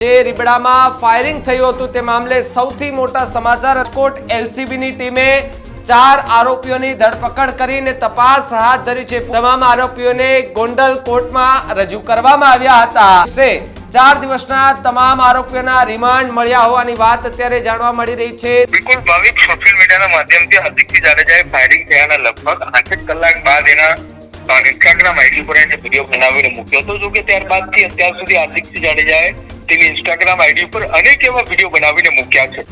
જે રીબડામાં ફાયરિંગ થયું હતું તે મામલે સૌથી મોટા સમાચાર રાજકોટ એલસીબીની ટીમે ચાર આરોપીઓની ધરપકડ કરીને તપાસ હાથ ધરી છે. તમામ આરોપીઓને ગોંડલ કોર્ટમાં રજૂ કરવામાં આવ્યા હતા. ચાર દિવસના તમામ આરોપીઓના રિમાન્ડ મળ્યા હોવાની વાત અત્યારે જાણવા મળી રહી છે. બિલકુલ ભાવિક સોશિયલ મીડિયાના માધ્યમથી હાર્દિકસિંહ જાડેજાએ ફાયરિંગ થયાના લગભગ આઠેક કલાક બાદ એના ઇન્સ્ટાગ્રામ આઈડી પર એને વીડિયો બનાવીને મૂક્યો હતો. જો ત્યારબાદથી અત્યાર સુધી હાર્દિકસિંહ જાડેજાએ તેની ઇન્સ્ટાગ્રામ આઈડી ઉપર અનેક એવા વીડિયો બનાવીને મૂક્યા છે.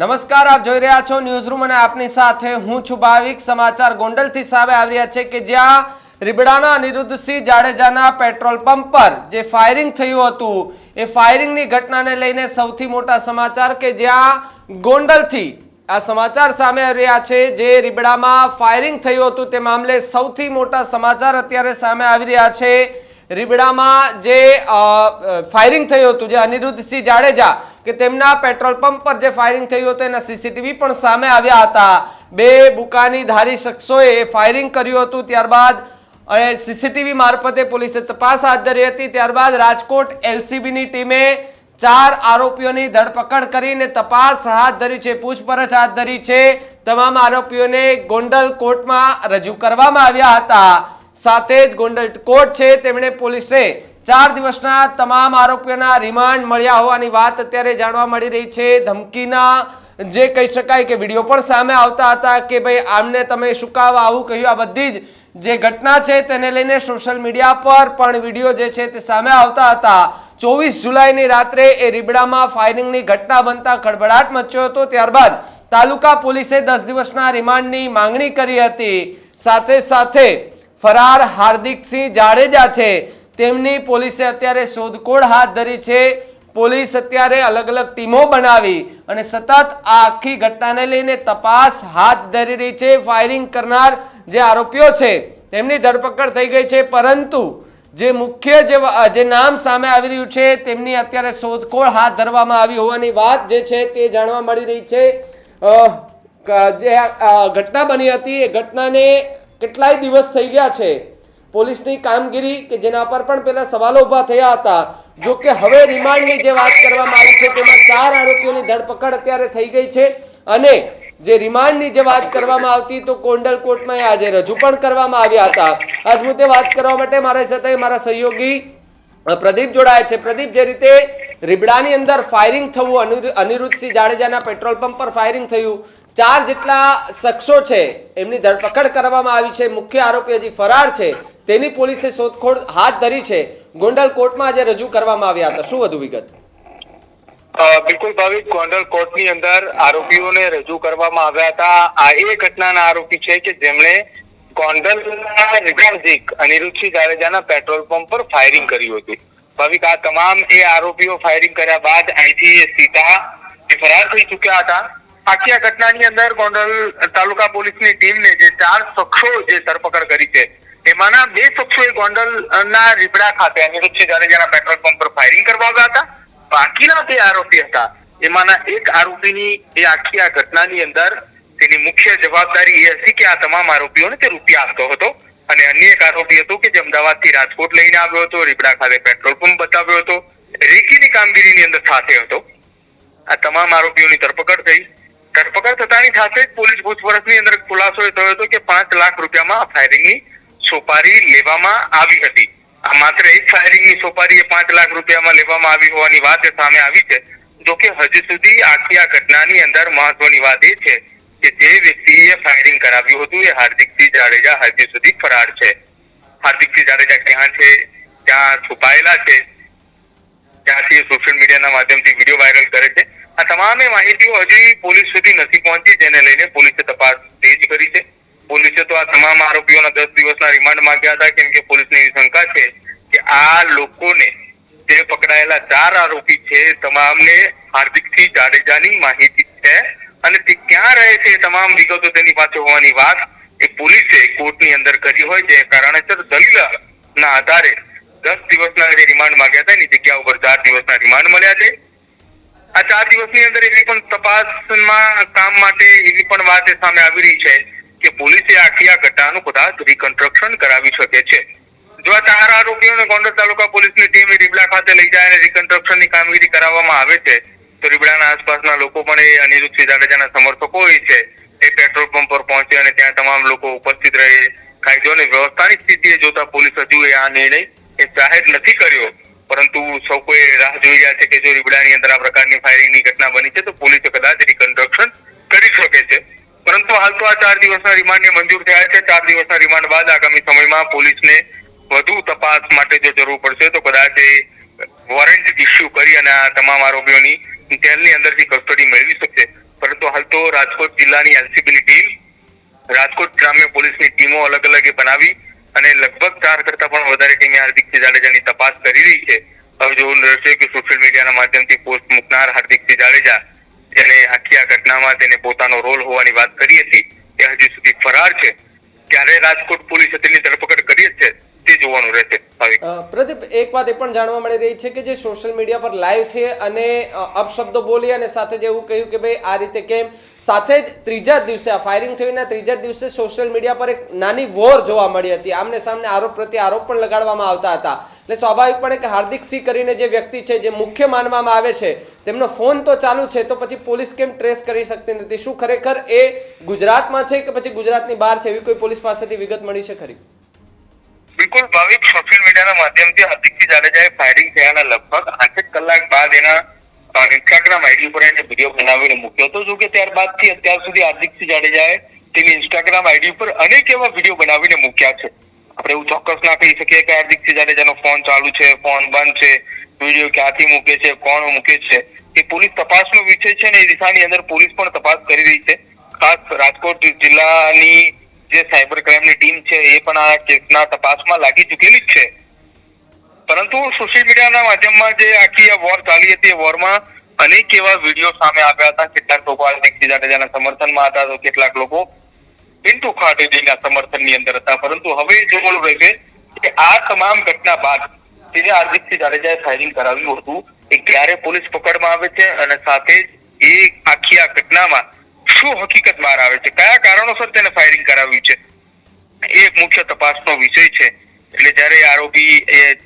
નમસ્કાર, આપ જોઈ રહ્યા છો ન્યૂઝરૂમ અને આપની સાથે હું છું ભાવિક. સમાચાર ગોંડલથી સામે આવી રહ્યા છે કે જ્યાં રીબડાના અનિરુદ્ધસિંહ જાડેજાના પેટ્રોલ પંપ પર જે ફાયરિંગ થયું હતું, એ ફાયરિંગની ઘટનાને લઈને સૌથી મોટા સમાચાર કે જ્યાં ગોંડલથી આ સમાચાર સામે આવી રહ્યા છે, જે રીબડામાં ફાયરિંગ થયું હતું તે મામલે સૌથી મોટા સમાચાર અત્યારે સામે આવી રહ્યા છે. રીબડામાં જે ફાયરિંગ થયું હતું, જે અનિરુદ્ધસિંહ જાડેજા કે તેમના પેટ્રોલ પંપ પર જે ફાયરિંગ થયું હતું, એના સીસીટીવી પણ સામે આવ્યા હતા. બે બુકાની ધારી શખ્સોએ ફાયરિંગ કર્યું હતું, ત્યારબાદ સીસીટીવી મારફતે પોલીસે તપાસ હાથ ધરી હતી. ત્યારબાદ રાજકોટ એલસીબીની ટીમે ચાર આરોપીઓની ધરપકડ કરીને તપાસ હાથ ધરી છે, પૂછપરછ હાથ ધરી છે. તમામ આરોપીઓને ગોંડલ કોર્ટમાં રજૂ કરવામાં આવ્યા હતા. સાથે જ ગોંડલ કોર્ટ છે, તેમણે પોલીસે ચાર દિવસના તમામ આરોપીઓના રિમાન્ડ મળ્યા હોવાની વાત અત્યારે જાણવા મળી રહી છે. ધમકીના જે કહી શકાય કે વીડિયો પણ સામે આવતા હતા કે ભાઈ, આમને તમે શું આવું કહ્યું? આ બધી જ જે ઘટના છે તેને લઈને સોશિયલ મીડિયા પર પણ વીડિયો જે છે તે સામે આવતા હતા. ચોવીસ જુલાઈની રાત્રે એ રીબડામાં ફાયરિંગની ઘટના બનતા ખળભળાટ મચ્યો હતો. ત્યારબાદ તાલુકા પોલીસે દસ દિવસના રિમાન્ડની માંગણી કરી હતી. સાથે સાથે ફરાર હાર્દિકસિંહ જાડેજા છે. તેમની પોલીસે અત્યારે શોધખોળ હાથ ધરી છે. પોલીસ અત્યારે અલગ અલગ ટીમો બનાવી અને સતત આ આખી ઘટનાને લઈને તપાસ હાથ ધરી રહી છે. ફાયરિંગ કરનાર જે આરોપીઓ છે, તેમની ધરપકડ થઈ ગઈ છે, પરંતુ જે મુખ્ય જે જે નામ સામે આવી રહ્યું છે, તેમની અત્યારે શોધખોળ હાથ ધરવામાં આવી હોવાની વાત જે છે તે જાણવા મળી રહી છે. જે ઘટના બની હતી, એ ઘટનાને કેટલાય દિવસ થઈ ગયા છે. પોલીસની કામગીરી કે જેના પર પણ પેલા સવાલો ઊભા થયા હતા, જો કે હવે રિમાન્ડની જે વાત કરવામાં આવી છે, તેમાં ચાર આરોપીઓની ધરપકડ અત્યારે થઈ ગઈ છે. અને જે રિમાન્ડની જે વાત કરવામાં આવતી તો કોંડલ કોર્ટમાં આજે રજૂ પણ કરવામાં આવ્યા હતા. આજ મુદ્દે વાત કરવા માટે મારા સાથે મારા સહયોગી પ્રદીપ જોડાયા છે. પ્રદીપ, જે રીતે રીબડાની અંદર ફાયરિંગ થવું અનિરુ- અનિરુદ્ધસિંહ જાડેજાના પેટ્રોલ પંપ પર ફાયરિંગ થયું, ચાર જેટલા શખ્સો છે એમની ધરપકડ કરવામાં આવી છે. મુખ્ય આરોપી હજી ફરાર છે. તેની પોલીસે શોધખોળ હાથ ધરી છે. ગોંડલ કોર્ટમાં આજે રજૂ કરવામાં આવ્યા હતા. શું વધુ વિગત? બિલકુલ ભાવિક, ગોંડલ કોર્ટની અંદર આરોપીઓને રજૂ કરવામાં આવ્યા હતા. આ એ ઘટનાના આરોપી છે કે જેમણે ગોંડલના નજીક અનિરુદ્ધસિંહ જાડેજાના પેટ્રોલ પંપ પર ફાયરિંગ કર્યું હતું. ભાવિક, આ તમામ એ આરોપીઓ ફાયરિંગ કર્યા બાદ અહીંથી સીધા ફરાર થઈ ચુક્યા હતા. આખી આ ઘટનાની અંદર ગોંડલ તાલુકા પોલીસની ટીમને જે ચાર શખ્સો જે ધરપકડ કરી છે, એમાંના બે શખ્સોએ ગોંડલના રીબડા ખાતે અનિરુદ્ધસિંહ જાડેજાના પેટ્રોલ પંપ પર ફાયરિંગ કરવા આવ્યા હતા. બાકીના બે આરોપી હતા. એમાંના એક આરોપીની એ આખી આ ઘટનાની અંદર તેની મુખ્ય જવાબદારી એ હતી કે આ તમામ આરોપીઓને તે રૂપિયા આપતો હતો. અને અન્ય એક આરોપી હતો કે જે અમદાવાદથી રાજકોટ લઈને આવ્યો હતો, રીબડા ખાતે પેટ્રોલ પંપ બતાવ્યો હતો, રેકીની કામગીરીની અંદર સાથે હતો. આ તમામ આરોપીઓની ધરપકડ થઈ. ધરપકડ થતાની સાથે જ પોલીસ પૂછપરછની અંદર ખુલાસો એ થયો હતો કે પાંચ લાખ રૂપિયામાં ફાયરિંગની સોપારી લેવામાં આવી હતી. માત્ર એક ફાયરિંગની સોપારી એ પાંચ લાખ રૂપિયામાં લેવામાં આવી હોવાની વાત સામે આવી છે. જો કે હજી સુધી આખી આ ઘટનાની અંદર મહત્વની વાત એ છે કે જે વ્યક્તિએ ફાયરિંગ કરાવ્યું હતું એ હાર્દિકસિંહ જાડેજા હજી સુધી ફરાર છે. હાર્દિકસિંહ જાડેજા ક્યાં છે? ક્યાં છુપાયેલા છે? ત્યાંથી સોશિયલ મીડિયાના માધ્યમથી વીડિયો વાયરલ કરે છે. આ તમામે માહિતીઓ હજી પોલીસ સુધી નથી પહોંચી, જેને લઈને પોલીસે તપાસ તેજ કરી છે. પોલીસે તો આ તમામ આરોપીઓના દસ દિવસના રિમાન્ડ માંગ્યા હતા, કેમ કે પોલીસને એવી શંકા છે કે આ લોકોને જે પકડાયેલા ચાર આરોપી છે, તમામને હાર્દિકસિંહ જાડેજાની માહિતી છે અને તે ક્યાં રહે છે એ તમામ વિગતો તેની પાસે હોવાની વાત એ પોલીસે કોર્ટની અંદર કરી હોય, જે કારણસર દલીલના આધારે દસ દિવસના જે રિમાન્ડ માંગ્યા હતા, એની જગ્યા ઉપર ચાર દિવસના રિમાન્ડ મળ્યા છે. આ ચાર દિવસની અંદર એવી પણ તપાસમાં કામ માટે એવી પણ વાત સામે આવી રહી છે. કે પોલીસે આખી આ ઘટનાનું કદાચ રિકન્સ્ટ્રક્શન કરાવી શકે છે. જો આ ચાર આરોપીઓને ગોંડલ તાલુકા પોલીસની ટીમ રીબડા ખાતે લઈ જાય અને રિકન્સ્ટ્રક્શનની કામગીરી કરાવવામાં આવે છે, તો રીબડાના આસપાસના લોકો પણ એ અનિરુદ્ધસિંહ જાડેજાના સમર્થકો હોય છે. એ પેટ્રોલ પંપ પર પહોંચે અને ત્યાં તમામ લોકો ઉપસ્થિત રહે. કાયદો અને વ્યવસ્થાની સ્થિતિએ જોતા પોલીસ હજુ એ આ નિર્ણય એ જાહેર નથી કર્યો. પરંતુ સૌ કોઈ રાહ જોઈ રહ્યા છે કે જો રીબડાની અંદર આ પ્રકારની ફાયરિંગની ઘટના બની છે, તો પોલીસે કદાચ રિકન્સ્ટ્રક્શન કરી શકે છે. પરંતુ હાલ તો આ ચાર દિવસના રિમાન્ડને મંજૂર થયા છે. ચાર દિવસના રિમાન્ડ બાદ આગામી સમયમાં પોલીસને વધુ તપાસ માટે જો જરૂર પડશે તો કદાચ એ વોરંટ ઇસ્યુ કરી અને આ તમામ આરોપીઓની જેલની અંદરથી કસ્ટડી મેળવી શકશે. પરંતુ હાલ તો રાજકોટ જિલ્લાની એલસીબીની ટીમ, રાજકોટ ગ્રામ્ય પોલીસની ટીમો અલગ અલગ બનાવી અને લગભગ ચાર કરતા પણ વધારે ટીમે હાર્દિકસિંહ જાડેજાની તપાસ કરી રહી છે. હવે જોવું રહેશે કે સોશિયલ મીડિયાના માધ્યમથી પોસ્ટ મૂકનાર હાર્દિકસિંહ જાડેજા જેને આખી આ ઘટનામાં તેને પોતાનો રોલ હોવાની વાત કરી હતી તે હજી સુધી ફરાર છે. ત્યારે રાજકોટ પોલીસે તેની ધરપકડ જોવાનું રહેશે. પ્રદીપ, એક વાત એ પણ જાણવા મળી રહી છે કે જે સોશિયલ મીડિયા પર લાઈવ છે અને અપશબ્દો બોલી અને સાથે જ એવું કહ્યું કે ભાઈ આ રીતે કેમ? સાથે જ ત્રીજા દિવસે આ ફાયરિંગ થયું ને ત્રીજા દિવસે સોશિયલ મીડિયા પર એક નાની વોર જોવા મળી હતી. આમને સામને આરોપ પ્રત્યે આરોપ પણ લગાડવામાં આવતા હતા. એટલે સ્વાભાવિકપણે કે હાર્દિક સિંહ કરીને જે વ્યક્તિ છે, જે મુખ્ય માનવામાં આવે છે, તેમનો ફોન તો ચાલુ છે, તો પછી પોલીસ કેમ ટ્રેસ કરી શકતી નથી? શું ખરેખર એ ગુજરાતમાં છે કે પછી ગુજરાતની બહાર છે? એવી કોઈ પોલીસ પાસેથી વિગત મળી છે ખરી? બિલકુલ ભાવિક સોશિયલ મીડિયાના માધ્યમથી હાર્દિકસિંહ જાડેજાએ ફાયરિંગ થયાના લગભગ આઠેક કલાક બાદ એના ઇન્સ્ટાગ્રામ આઈડી પર એને વીડિયો બનાવીને મૂક્યો હતો. જો ત્યારબાદથી અત્યાર સુધી હાર્દિકસિંહ જાડેજાએ તેની ઇન્સ્ટાગ્રામ આઈડી પર અનેક એવા વીડિયો બનાવીને મૂક્યા છે. આપણે એવું ચોક્કસ ના કહી શકીએ કે હાર્દિકસિંહ જાડેજાનો ફોન ચાલુ છે ફોન બંધ છે વીડિયો ક્યાંથી મૂકે છે, કોણ મૂકે છે. એ પોલીસ તપાસનો વિષય છે ને, એ દિશાની અંદર પોલીસ પણ તપાસ કરી રહી છે. ખાસ રાજકોટ જિલ્લાની જે સાયબર ક્રાઇમની ટીમ છે એ પણ આ કેસના તપાસમાં લાગી ચૂકેલી જ છે. પરંતુ સોશિયલ મીડિયાના માધ્યમમાં જે આખી આ વોર ચાલી હતી, એ વોરમાં અનેક એવા વીડિયો સામે આવ્યા હતા. કેટલાક લોકો હાર્દિકસિંહ જાડેજાના સમર્થનમાં હતા, તો કેટલાક લોકો પિન્ટુ ખાટેજીના સમર્થનની અંદર હતા. પરંતુ હવે જોવાનું રહેશે કે આ તમામ ઘટના બાદ કે જે હાર્દિકસિંહ જાડેજાએ ફાયરિંગ કરાવ્યું હતું, એ ક્યારે પોલીસ પકડમાં આવે છે અને સાથે જ એ આખી આ ઘટનામાં શું હકીકત બહાર આવે છે? કયા કારણોસર તેને ફાયરિંગ કરાવ્યું છે? એ એક મુખ્ય તપાસનો વિષય છે. એટલે જ્યારે આરોપી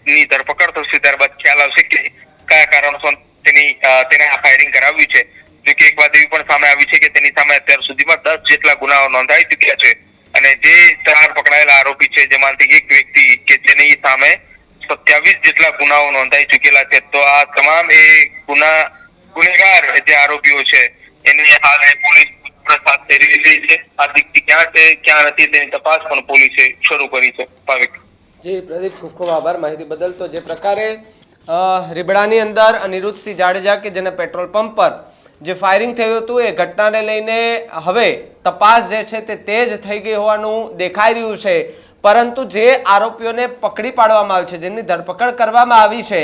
ની ધરપકડ થશે, ત્યારબાદ ખ્યાલ આવશે કે કયા કારણોસર તેની તેને આ ફાયરિંગ કરાવ્યું છે. જો કે એક વાત એવી પણ સામે આવી છે કે તેની સામે અત્યાર સુધીમાં દસ જેટલા ગુનાઓ નોંધાઈ ચૂક્યા છે. અને જે ચાર પકડાયેલા આરોપી છે, જેમાંથી એક વ્યક્તિ કે જેની સામે સત્યાવીસ જેટલા ગુનાઓ નોંધાઈ ચૂકેલા છે, તો આ તમામ એ ગુના ગુનેગાર જે આરોપીઓ છે, એની હાલ પોલીસ પૂછપરછ થઈ રહી છે. હાર્દિકથી ક્યાં છે, ક્યાં નથી તેની તપાસ પણ પોલીસે શરૂ કરી છે. ભાવિક. જી, પ્રદીપ, ખૂબ ખૂબ આભાર માહિતી બદલ. તો જે પ્રકારે રીબડાની અંદર અનિરુદ્ધસિંહ જાડેજા કે જેને પેટ્રોલ પંપ પર જે ફાયરિંગ થયું હતું, એ ઘટનાને લઈને હવે તપાસ જે છે તે તેજ થઈ ગઈ હોવાનું દેખાઈ રહ્યું છે. પરંતુ જે આરોપીઓને પકડી પાડવામાં આવ્યું છે, જેમની ધરપકડ કરવામાં આવી છે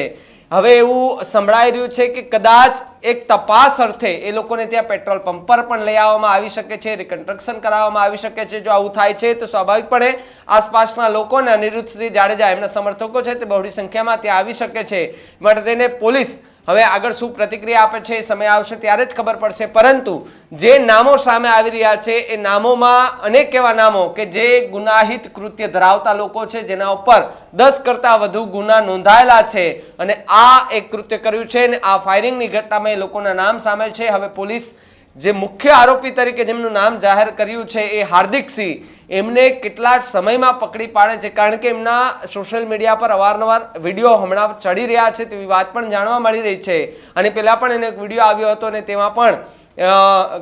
હવે એવું સંભળાઈ રહ્યું છે કે કદાચ એક તપાસ અર્થે એ લોકોને ત્યાં પેટ્રોલ પંપ પર પણ લઈ આવવામાં આવી શકે છે રિકન્સ્ટ્રક્શન કરાવવામાં આવી શકે છે. જો આવું થાય છે તો સ્વાભાવિકપણે આસપાસના લોકોને અનિરુદ્ધસિંહ જાડેજા એમના સમર્થકો છે તે બહોળી સંખ્યામાં ત્યાં આવી શકે છે. માટે તેને પોલીસ હવે આગળ શું પ્રતિક્રિયા આપે છે સમય આવશે ત્યારે જ ખબર પડશે. પરંતુ જે નામો સામે આવી રહ્યા છે, એ નામોમાં અનેક એવા નામો કે જે ગુનાહિત કૃત્ય ધરાવતા લોકો છે, જેના ઉપર દસ કરતાં વધુ ગુના નોંધાયેલા છે. અને આ એક કૃત્ય કર્યું છે અને આ ફાયરિંગની ઘટનામાં એ લોકોના નામ સામેલ છે. હવે પોલીસ જે મુખ્ય આરોપી તરીકે જેમનું નામ જાહેર કર્યું છે એ હાર્દિક સિંહ, એમને કેટલા સમયમાં પકડી પાડે છે. કારણ કે એમના સોશિયલ મીડિયા પર અવારનવાર વીડિયો હમણાં ચડી રહ્યા છે તેવી વાત પણ જાણવા મળી રહી છે. અને પહેલાં પણ એને એક વીડિયો આવ્યો હતો અને તેમાં પણ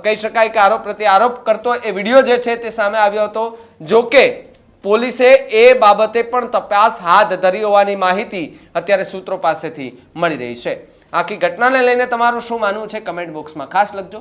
કહી શકાય કે આરોપ પ્રત્યે આરોપ કરતો એ વીડિયો જે છે તે સામે આવ્યો હતો. જો કે પોલીસે એ બાબતે પણ તપાસ હાથ ધરી હોવાની માહિતી અત્યારે સૂત્રો પાસેથી મળી રહી છે. આખી ઘટનાને લઈને તમારું શું માનવું છે? કમેન્ટ બોક્સમાં ખાસ લખજો.